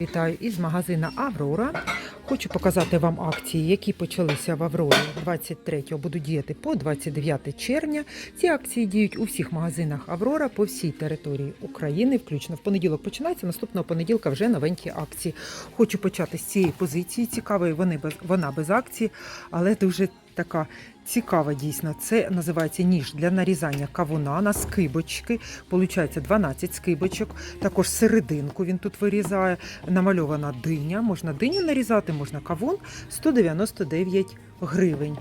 Вітаю із магазина Аврора. Хочу показати вам акції, які почалися в Аврорі 23-го, будуть діяти по 29 червня. Ці акції діють у всіх магазинах Аврора по всій території України, включно в понеділок починається. Наступного понеділка вже новенькі акції. Хочу почати з цієї позиції. Цікавої вони без вона без акції, але дуже така цікава дійсно. Це називається ніж для нарізання кавуна на скибочки. Получається 12 скибочок. Також серединку він тут вирізає. Намальована диня. Можна диню нарізати, можна кавун 199 гривень.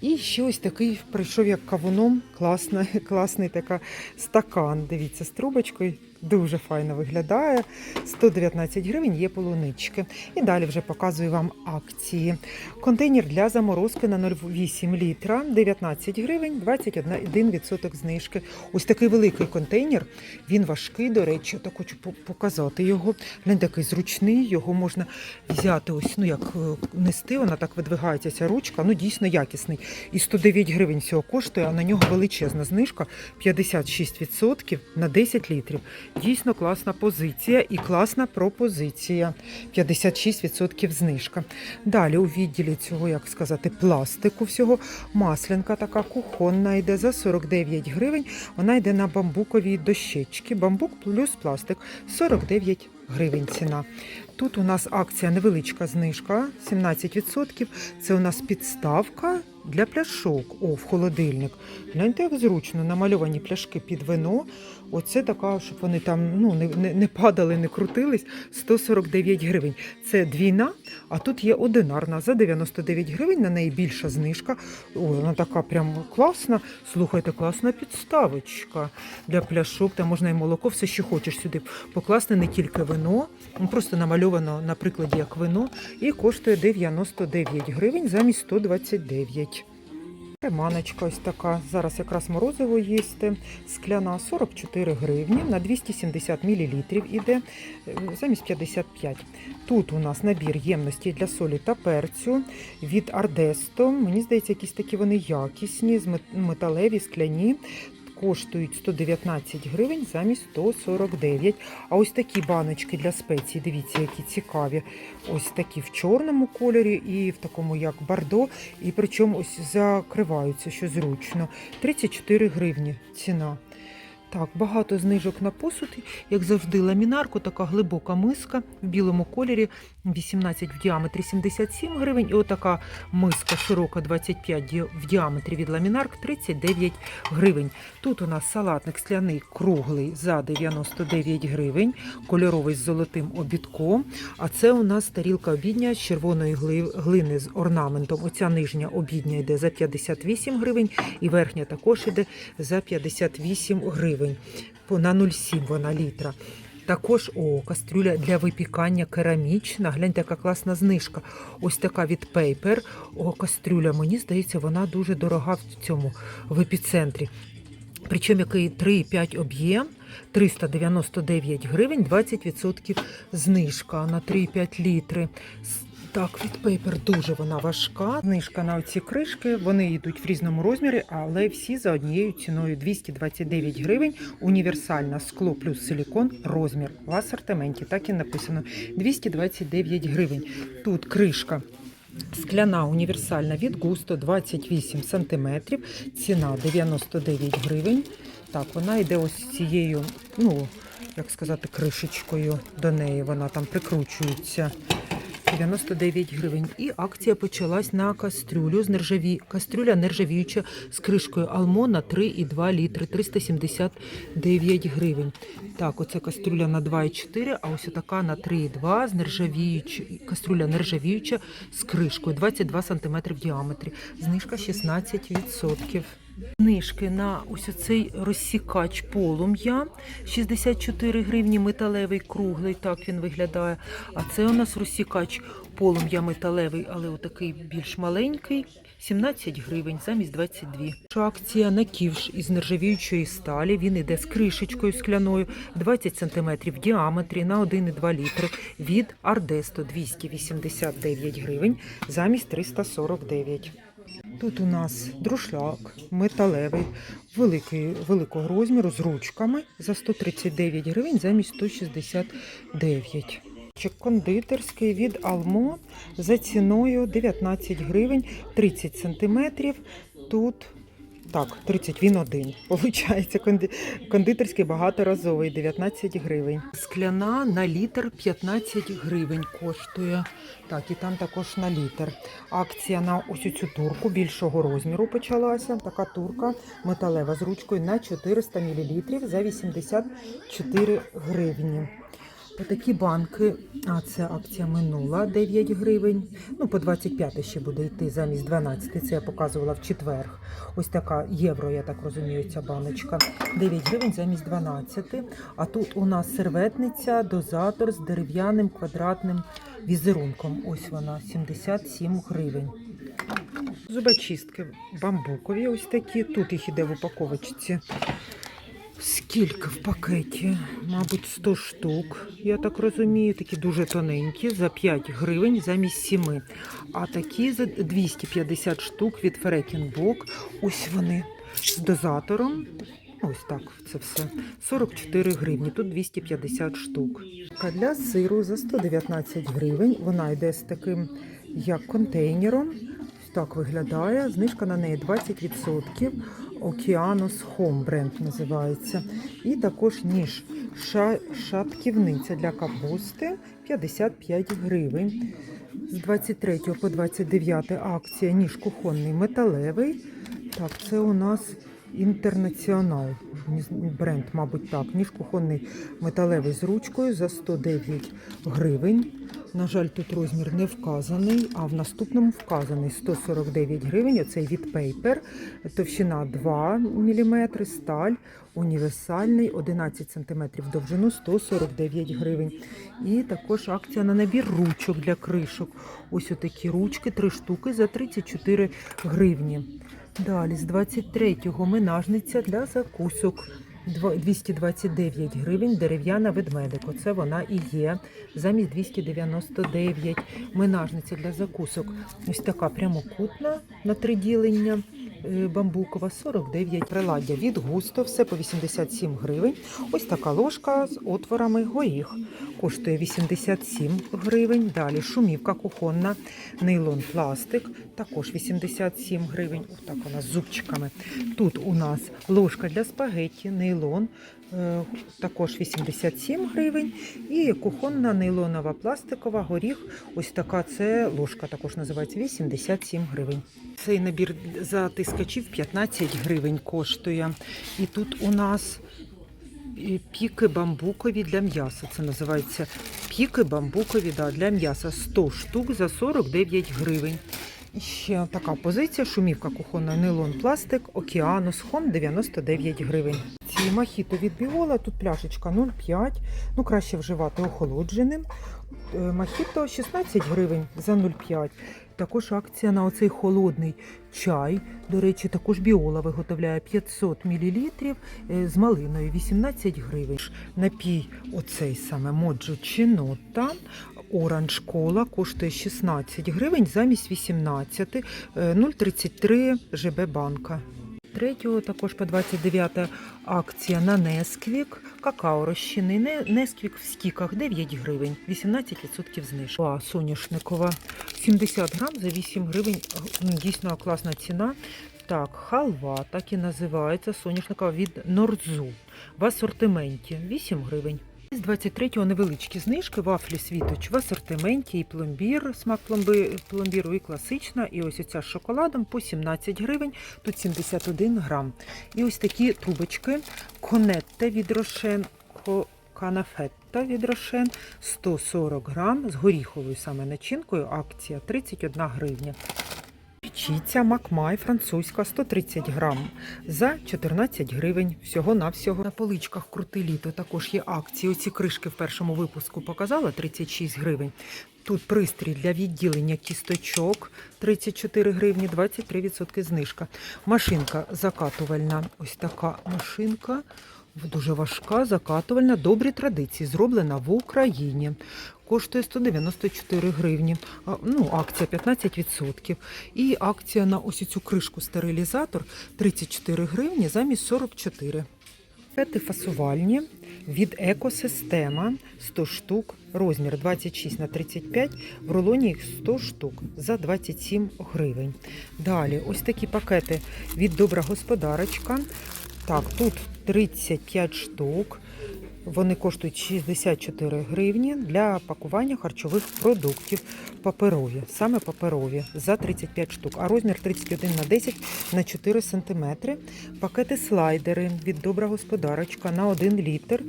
І ще ось такий прийшов як кавуном. Класний, класний така стакан. Дивіться, з трубочкою. Дуже файно виглядає. 119 гривень є полунички. І далі вже показую вам акції. Контейнер для заморозки на 0,8 літра 19 гривень, 21% знижки. Ось такий великий контейнер. Він важкий, до речі, так хочу показати його. Він такий зручний, його можна взяти ось, ну як е, нести, вона так видвигається ця ручка. Ну дійсно якісний. І 109 гривень всього коштує, а на нього величезна знижка 56% на 10 літрів. Дійсно класна позиція і класна пропозиція. 56% знижка. Далі у відділі цього, як сказати, пластику всього маслянка така кухонна йде за 49 гривень. Вона йде на бамбуковій дощечки. Бамбук плюс пластик 49 гривень ціна. Тут у нас акція невеличка знижка 17%. Це у нас підставка для пляшок. О, в холодильник. Гляньте, як зручно намальовані пляшки під вино. Оце така, щоб вони там ну, не, не, не падали, не крутились. 149 гривень. Це двійна, а тут є одинарна за 99 гривень. На неї більша знижка. О, вона така прям класна. Слухайте, класна підставочка для пляшок. Там можна і молоко, все, що хочеш сюди покласти, не тільки вино. Ну, Просто намальовано на прикладі як вино. І коштує 99 гривень замість 129. Реманочка ось така. Зараз якраз морозиво їсти. Скляна 44 гривні на 270 мл іде замість 55. Тут у нас набір ємності для солі та перцю від Ардесто. Мені здається, якісь такі вони якісні, металеві, скляні. Коштують 119 гривень замість 149. А ось такі баночки для спецій, дивіться, які цікаві. Ось такі в чорному кольорі і в такому як бардо. І причому ось закриваються, що зручно. 34 гривні ціна. Так, багато знижок на посуд, як завжди, ламінарку, така глибока миска в білому кольорі, 18 в діаметрі 77 гривень. І отака миска широка 25 в діаметрі від ламінарк 39 гривень. Тут у нас салатник скляний круглий за 99 гривень, кольоровий з золотим обідком. А це у нас тарілка обідня з червоної глини з орнаментом. Оця нижня обідня йде за 58 гривень, і верхня також йде за 58 гривень. По- На 0,7 вона літра. Також о, кастрюля для випікання керамічна. Гляньте, яка класна знижка. Ось така від Paper. О, кастрюля. Мені здається, вона дуже дорога в цьому в епіцентрі. Причому який 3,5 об'єм, 399 гривень, 20% знижка на 3,5 літри. Так, від Paper дуже вона важка. Знижка на оці кришки. Вони йдуть в різному розмірі, але всі за однією ціною 229 гривень. Універсальна скло плюс силікон розмір в асортименті. Так і написано 229 гривень. Тут кришка. Скляна універсальна від густо 28 см, ціна 99 гривень. Так, вона йде ось цією, ну, як сказати, кришечкою до неї. Вона там прикручується. 99 гривень. І акція почалась на кастрюлю з нержаві... кастрюля нержавіюча з кришкою Алмо на 3,2 літри, 379 гривень. Так, оце кастрюля на 2,4, а ось така на 3,2 з нержавіюча, кастрюля нержавіюча з кришкою 22 см в діаметрі. Знижка 16%. Знижки на ось оцей розсікач полум'я 64 гривні металевий круглий, так він виглядає. А це у нас розсікач полум'я металевий, але отакий більш маленький. 17 гривень замість 22. Акція на ківш із нержавіючої сталі. Він іде з кришечкою скляною 20 см в діаметрі на 1,2 літри від Ардесто 289 гривень замість 349. Тут у нас друшляк металевий, великий, великого розміру з ручками за 139 гривень замість 169. Чек кондитерський від Алмо за ціною 19 гривень 30 сантиметрів. Тут так, 30 він один. Получається конди... кондитерський багаторазовий 19 гривень. Скляна на літр 15 гривень коштує. Так, і там також на літр. Акція на ось цю турку більшого розміру почалася. Така турка металева з ручкою на 400 мл за 84 гривні. Отакі банки, а це акція минула 9 гривень. Ну, по 25 ще буде йти замість 12. Це я показувала в четверг. Ось така євро, я так розумію, ця баночка. 9 гривень замість 12. А тут у нас серветниця, дозатор з дерев'яним квадратним візерунком. Ось вона 77 гривень. Зубочистки бамбукові ось такі. Тут їх іде в упаковочці. Скільки в пакеті? Мабуть, 100 штук, я так розумію. Такі дуже тоненькі, за 5 гривень замість 7. А такі за 250 штук від Ферекінбок. Ось вони з дозатором. Ось так це все. 44 гривні, тут 250 штук. А для сиру за 119 гривень. Вона йде з таким як контейнером. Так виглядає. Знижка на неї 20%. Океанус Home бренд називається. І також ніж ша- шатківниця для капусти 55 гривень. З 23 по 29 акція ніж кухонний металевий. Так, це у нас інтернаціонал. Бренд, мабуть, так. Ніж кухонний металевий з ручкою за 109 гривень. На жаль, тут розмір не вказаний, а в наступному вказаний 149 гривень. Оцей від Paper, товщина 2 мм, сталь, універсальний, 11 см довжину, 149 гривень. І також акція на набір ручок для кришок. Ось отакі ручки, 3 штуки за 34 гривні. Далі з 23-го минажниця для закусок. Дво- 229 гривень дерев'яна ведмедик. Оце вона і є. Замість 299 минажниця для закусок. Ось така прямокутна на три ділення. Е, Бамбукова 49 приладдя від густо, все по 87 гривень. Ось така ложка з отворами горіх. Коштує 87 гривень. Далі шумівка кухонна, нейлон пластик, також 87 гривень. Ось так вона з зубчиками. Тут у нас ложка для спагетті, нейлон, також 87 гривень. І кухонна нейлонова пластикова горіх. Ось така це ложка також називається 87 гривень. Цей набір затискачів 15 гривень коштує. І тут у нас піки бамбукові для м'яса. Це називається піки бамбукові да, для м'яса. 100 штук за 49 гривень. Ще така позиція: шумівка кухонна нейлон пластик, океанус хом 99 гривень. Ці мохіто від біола, тут пляшечка 0,5, ну краще вживати охолодженим. Е, Мохіто 16 гривень за 0,5. Також акція на оцей холодний чай. До речі, також біола виготовляє 500 мл з малиною 18 гривень. Напій оцей саме моджо чинота. Оранж кола коштує 16 гривень замість 18, е, 0,33 ЖБ банка. 3 також по 29 акція на Несквік. Какао розчинний Несквік в стіках 9 гривень, 18% знижки. А соняшникова 70 грам за 8 гривень. Дійсно класна ціна. Так, халва, так і називається соняшникова від Нордзу. В асортименті 8 гривень. З 23-го невеличкі знижки, вафлі світоч в асортименті і пломбір, смак пломби, пломбіру і класична. І ось оця з шоколадом по 17 гривень, тут 71 грам. І ось такі трубочки конетте від Рошен, канафетта від Рошен 140 грам з горіховою саме начинкою. Акція 31 гривня. Печіця Макмай французька 130 грам за 14 гривень всього на всього. На поличках крути літо також є акції. Оці кришки в першому випуску показала 36 гривень. Тут пристрій для відділення кісточок 34 гривні, 23% знижка. Машинка закатувальна. Ось така машинка. Дуже важка, закатувальна, добрі традиції, зроблена в Україні. Коштує 194 гривні. Ну, акція 15%. І акція на ось цю кришку стерилізатор 34 гривні замість 44. Пети фасувальні від екосистема 100 штук, розмір 26 на 35, в рулоні їх 100 штук за 27 гривень. Далі ось такі пакети від добра господарочка. Так, тут 35 штук. Вони коштують 64 гривні для пакування харчових продуктів паперові, саме паперові за 35 штук, а розмір 31 на 10 на 4 см. Пакети слайдери від добра господарочка на 1 літр.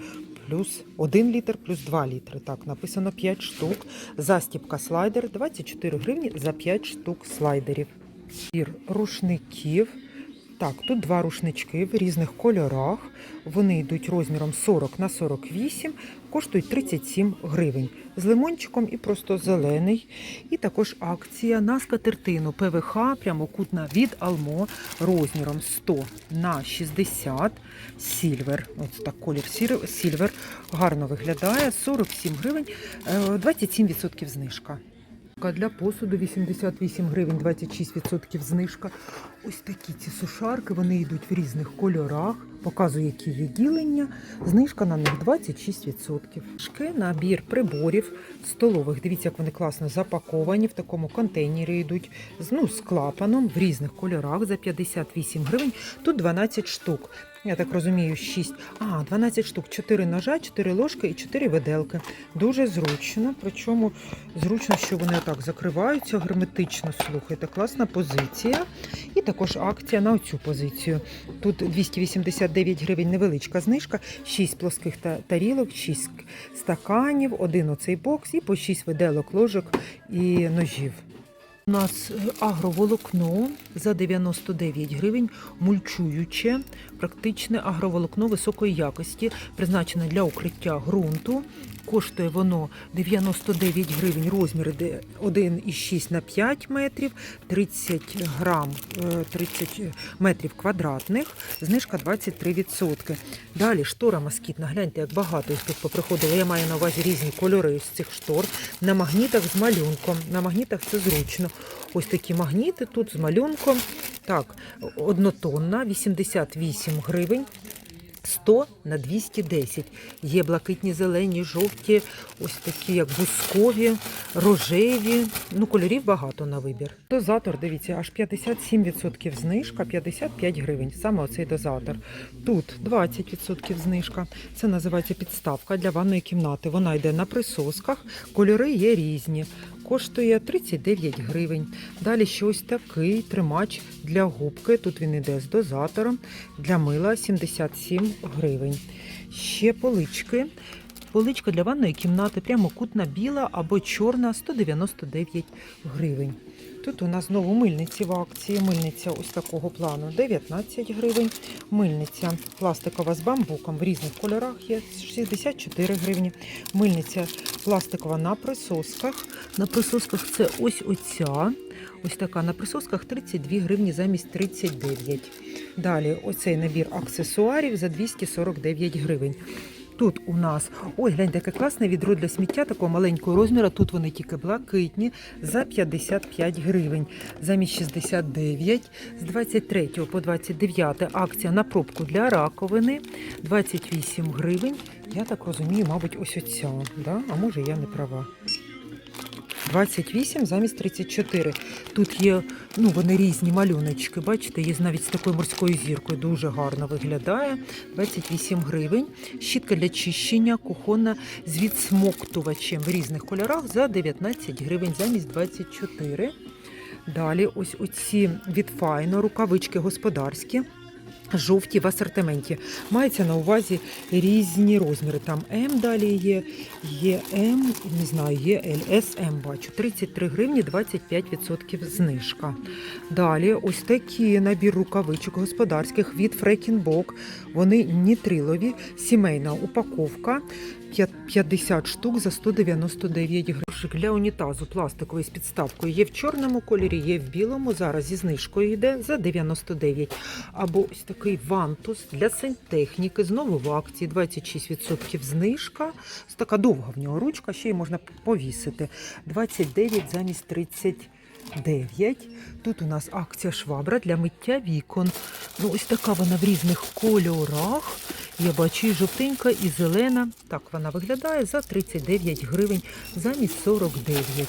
Плюс 1 літр плюс 2 літри. Так, написано 5 штук. Застіпка слайдер 24 гривні за 5 штук слайдерів. Рушників. Так, тут два рушнички в різних кольорах. Вони йдуть розміром 40 на 48, коштують 37 гривень. З лимончиком і просто зелений. І також акція на скатертину ПВХ прямокутна від Алмо розміром 100 на 60 сільвер. Ось так колір сільвер гарно виглядає. 47 гривень, е, 27% знижка. Для посуду 88 гривень, 26% знижка. Ось такі ці сушарки, вони йдуть в різних кольорах. Показую, які є ділення. Знижка на них 26%. Шки набір приборів столових. Дивіться, як вони класно запаковані. В такому контейнері йдуть ну, з клапаном в різних кольорах за 58 гривень. Тут 12 штук. Я так розумію, 6. А, 12 штук, 4 ножа, 4 ложки і 4 виделки. Дуже зручно. Причому зручно, що вони так закриваються герметично. Слухайте, класна позиція. І також акція на оцю позицію. Тут 289 гривень невеличка знижка, 6 плоских тарілок, 6 стаканів, один оцей бокс і по 6 виделок, ложок і ножів. У нас е, агроволокно за 99 гривень, мульчуюче, практичне агроволокно високої якості, призначене для укриття ґрунту. Коштує воно 99 гривень, розмір 1,6 на 5 метрів, 30 грам, е, 30 метрів квадратних, знижка 23%. Далі штора москітна, гляньте, як багато їх тут поприходило. Я маю на увазі різні кольори з цих штор. На магнітах з малюнком. На магнітах це зручно. Ось такі магніти тут з малюнком. Так, однотонна, 88 гривень. 100 на 210. Є блакитні, зелені, жовті, ось такі, як бускові, рожеві. Ну, кольорів багато на вибір. Дозатор, дивіться, аж 57% знижка, 55 гривень. Саме оцей дозатор. Тут 20% знижка. Це називається підставка для ванної кімнати. Вона йде на присосках, кольори є різні. Коштує 39 гривень. Далі ще ось такий тримач для губки. Тут він іде з дозатором. Для мила 77 гривень. Ще полички. Поличка для ванної кімнати прямокутна, біла або чорна 199 гривень. Тут у нас знову мильниці в акції. Мильниця ось такого плану 19 гривень. Мильниця пластикова з бамбуком в різних кольорах є 64 гривні. Мильниця пластикова на присосках. На присосках це ось оця. Ось така на присосках 32 гривні замість 39. Далі оцей набір аксесуарів за 249 гривень. Тут у нас, ой, гляньте, яке класне відро для сміття такого маленького розміру. Тут вони тільки блакитні за 55 гривень. Замість 69 з 23 по 29 акція на пробку для раковини 28 гривень. Я так розумію, мабуть, ось оця. Да? А може я не права. 28 замість 34. Тут є, ну вони різні малюночки. Бачите, є навіть з такою морською зіркою. Дуже гарно виглядає. 28 гривень. Щітка для чищення, кухонна з відсмоктувачем в різних кольорах за 19 гривень замість 24. Далі ось оці від Файно, рукавички господарські. Жовті в асортименті. Мається на увазі різні розміри. Там М далі є, є М, не знаю, є L, бачу. 33 гривні, 25% знижка. Далі ось такі набір рукавичок господарських від Фрекінбок. Вони нітрилові, сімейна упаковка. П'ят- 50 штук за 199 гривень. Для унітазу пластиковий з підставкою є в чорному кольорі, є в білому. Зараз зі знижкою йде за 99. Або ось такий вантус для сантехніки. Знову в акції 26% знижка. Ось така довга в нього ручка, ще й можна повісити. 29 замість 39. Тут у нас акція швабра для миття вікон. Ну, ось така вона в різних кольорах. Я бачу і жовтенька, і зелена. Так вона виглядає за 39 гривень замість 49.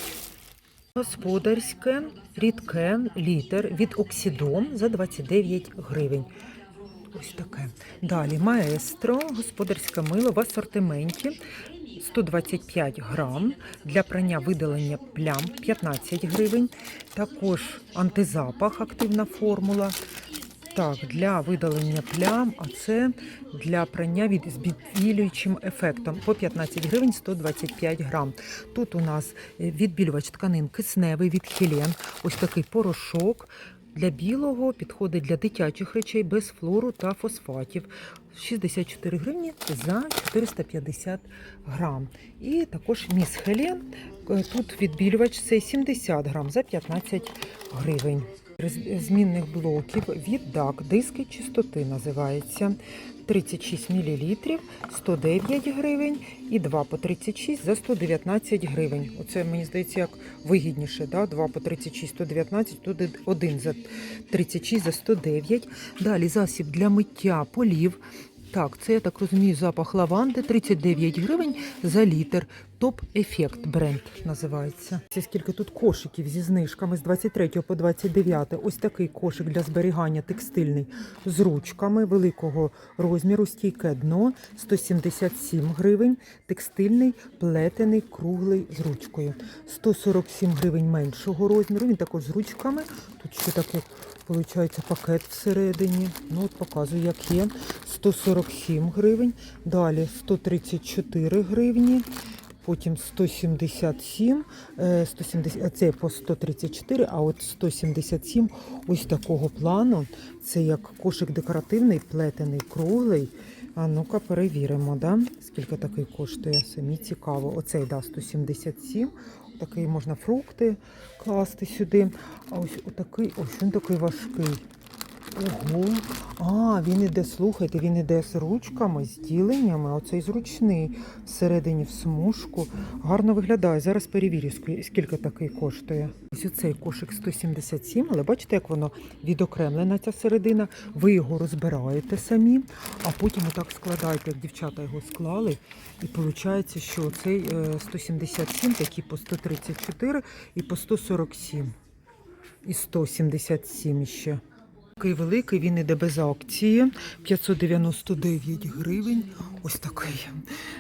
Господарське, рідке, літр від Оксідом за 29 гривень. Ось таке. Далі маестро, господарське мило в асортименті 125 грам. Для прання видалення плям 15 гривень. Також антизапах, активна формула. Так, для видалення плям, а це для прання від з відбілюючим ефектом по 15 гривень 125 грам. Тут у нас е, відбілювач тканин кисневий від Хелен. Ось такий порошок. Для білого підходить для дитячих речей без флору та фосфатів. 64 гривні за 450 грам. І також міс Хелен. Е, Тут відбілювач цей 70 грам за 15 гривень. Змінних блоків від DAC, диски чистоти називається. 36 мл, 109 гривень і 2 по 36 за 119 гривень. Оце мені здається як вигідніше. Да? 2 по 36, 119, тут один за 36 за 109. Далі засіб для миття полів. Так, це я так розумію, запах лаванди 39 гривень за літр. Топ Ефект бренд називається. Це скільки тут кошиків зі знижками з 23 по 29. Ось такий кошик для зберігання текстильний з ручками великого розміру, стійке дно 177 гривень. Текстильний, плетений, круглий з ручкою. 147 гривень меншого розміру. Він також з ручками. Тут ще такий, виходить, пакет всередині. Ну, от показую, як є. 147 гривень. Далі 134 гривні. Потім 177, е, 170, це по 134, а от 177 ось такого плану. Це як кошик декоративний, плетений, круглий. А ну-ка перевіримо, да? скільки такий коштує. Самі цікаво. Оцей да, 177. Такий можна фрукти класти сюди. А ось отакий, ось він такий важкий. Ого. А, він іде, слухайте, він іде з ручками, з діленнями. Оцей зручний всередині в смужку. Гарно виглядає. Зараз перевірю, скільки такий коштує. Ось оцей кошик 177, але бачите, як воно відокремлена ця середина. Ви його розбираєте самі, а потім отак складаєте, як дівчата його склали. І виходить, що цей е, 177, такі по 134 і по 147. І 177 ще. Такий великий, він іде без акції. 599 гривень. Ось такий.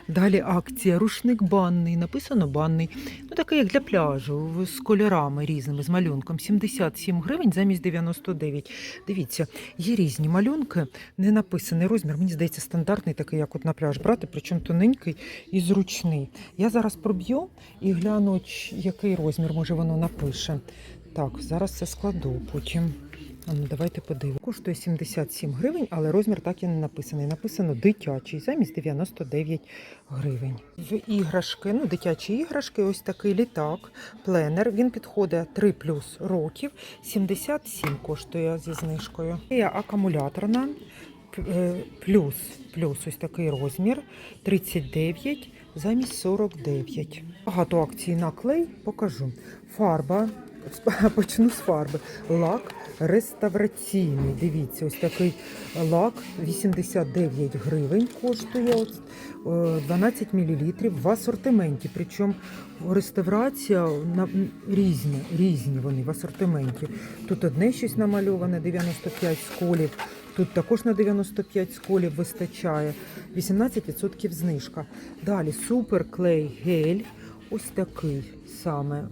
Далі акція. Рушник банний. Написано банний. Ну, такий, як для пляжу, з кольорами різними, з малюнком. 77 гривень замість 99. Дивіться, є різні малюнки, не написаний розмір. Мені здається, стандартний, такий, як от на пляж брати, причому тоненький і зручний. Я зараз проб'ю і гляну, який розмір, може воно напише. Так, зараз це складу потім. Ну, давайте подивимося. Коштує 77 гривень, але розмір так і не написаний. Написано дитячий замість 99 гривень. В іграшки, ну дитячі іграшки, ось такий літак, пленер. Він підходить 3 плюс років. 77 коштує зі знижкою. Є акумуляторна е, плюс, плюс ось такий розмір 39 замість 49. Багато акцій на клей покажу. Фарба. Почну з фарби. Лак реставраційний. Дивіться, ось такий лак 89 гривень коштує. От, е, 12 мл в асортименті. Причому реставрація на різні, різні вони в асортименті. Тут одне щось намальоване, 95 сколів. Тут також на 95 сколів вистачає. 18% знижка. Далі суперклей гель. Ось такий саме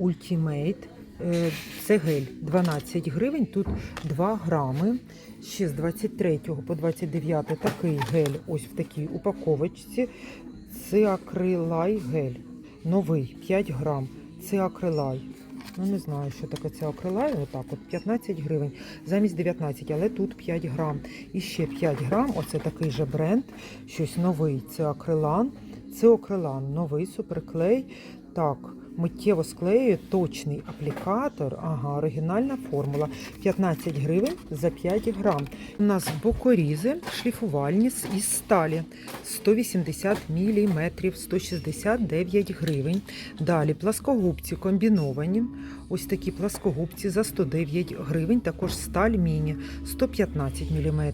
Ultimate. Е, Це гель 12 гривень, тут 2 грами. Ще з 23 по 29 такий гель ось в такій упаковочці. Це акрилай гель. Новий 5 грам. Це акрилай. Ну, не знаю, що таке це акрилай. Отак, от 15 гривень замість 19, але тут 5 грам. І ще 5 грам. Оце такий же бренд. Щось новий. Це акрилан. Це акрилан, новий суперклей. Так, миттєво склеює точний аплікатор. Ага, оригінальна формула. 15 гривень за 5 грам. У нас бокорізи шліфувальні із сталі 180 мм, 169 гривень. Далі пласкогубці комбіновані. Ось такі пласкогубці за 109 гривень. Також сталь міні 115 мм.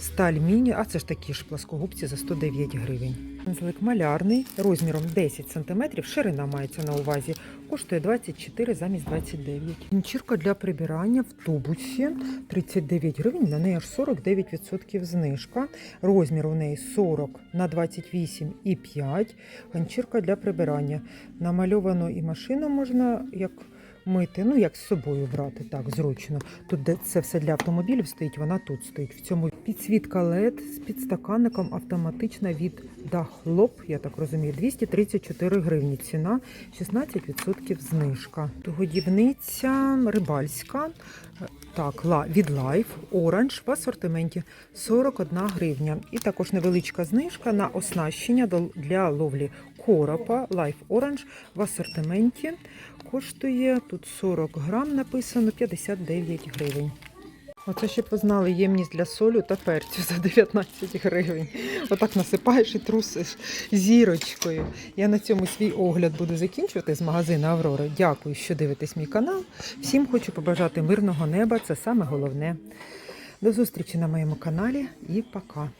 Сталь міні, а це ж такі ж пласкогубці за 109 гривень. Пензлик малярний розміром 10 см, ширина мається на увазі, коштує 24 замість 29. Ганчірка для прибирання в тубусі 39 гривень, на неї аж 49% знижка. Розмір у неї 40 на 28,5. Ганчірка для прибирання. Намальовано і машину можна як мити, ну як з собою брати, так зручно. Тут це все для автомобілів стоїть, вона тут стоїть. В цьому підсвітка LED з підстаканником автоматична від Дахлоп, я так розумію, 234 гривні. Ціна 16% знижка. Годівниця рибальська. е, Так, від Life Orange в асортименті 41 гривня. І також невеличка знижка на оснащення для ловлі коропа Life Orange в асортименті коштує тут 40 грам, написано 59 гривень. Оце ще познали ємність для солю та перцю за 19 гривень. Отак насипаєш і трусиш зірочкою. Я на цьому свій огляд буду закінчувати з магазину Аврора. Дякую, що дивитесь мій канал. Всім хочу побажати мирного неба. Це саме головне. До зустрічі на моєму каналі і пока.